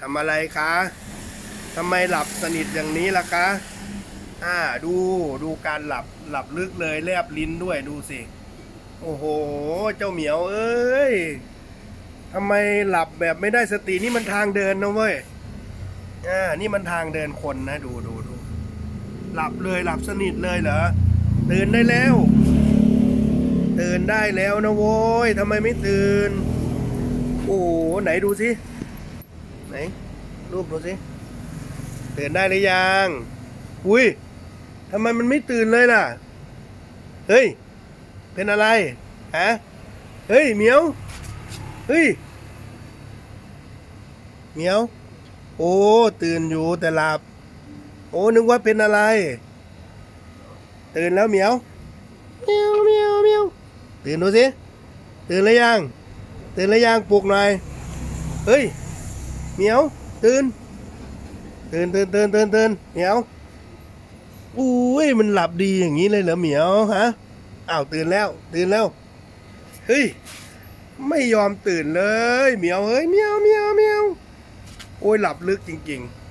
ทำอะไรคะทำไมหลับสนิทอย่างนี้ล่ะคะอ่าดูดูการหลับหลับลึกเลยแลบลิ้นด้วยดูสิ โอ้โห เจ้าเหมียวเอ้ยทำไมหลับแบบไม่ได้สตินี่มันทางเดินนะเว้ยอ่านี่มันทางเดินคนนะ ดูดูดูหลับเลยหลับสนิทเลยเหรอตื่นได้แล้วตื่นได้แล้วนะโว้ยทำไมไม่ตื่น โอ้โหไหนดูสิ ไหนรูปดูสิตื่นได้หรือยัง อุ้ยทำไมมันไม่ตื่นเลยล่ะ เฮ้ย เป็นอะไรฮะเฮ้ยเหมียว เฮ้ยเหมียว โอ้ ตื่นอยู่แต่หลับ โอ้นึกว่าเป็นอะไร ตื่นแล้วเหมียวเหมียวเหมียวเหมียวตื่นดูสิตื่นหรือยัง ตื่นหรือยังปลุกหน่อย เฮ้ย เหมียว ตื่น ตื่นตื่นตื่นตื่นตื่นเหมียวอุ้ยมันหลับดีอย่างนี้เลยเหรอเหมียวฮะอ้าวตื่นแล้ว ตื่นแล้ว เฮ้ย ไม่ยอมตื่นเลย เหมียวเฮ้ยเหมียวเหมียวเหมียวโอ้ยหลับลึกจริง ๆ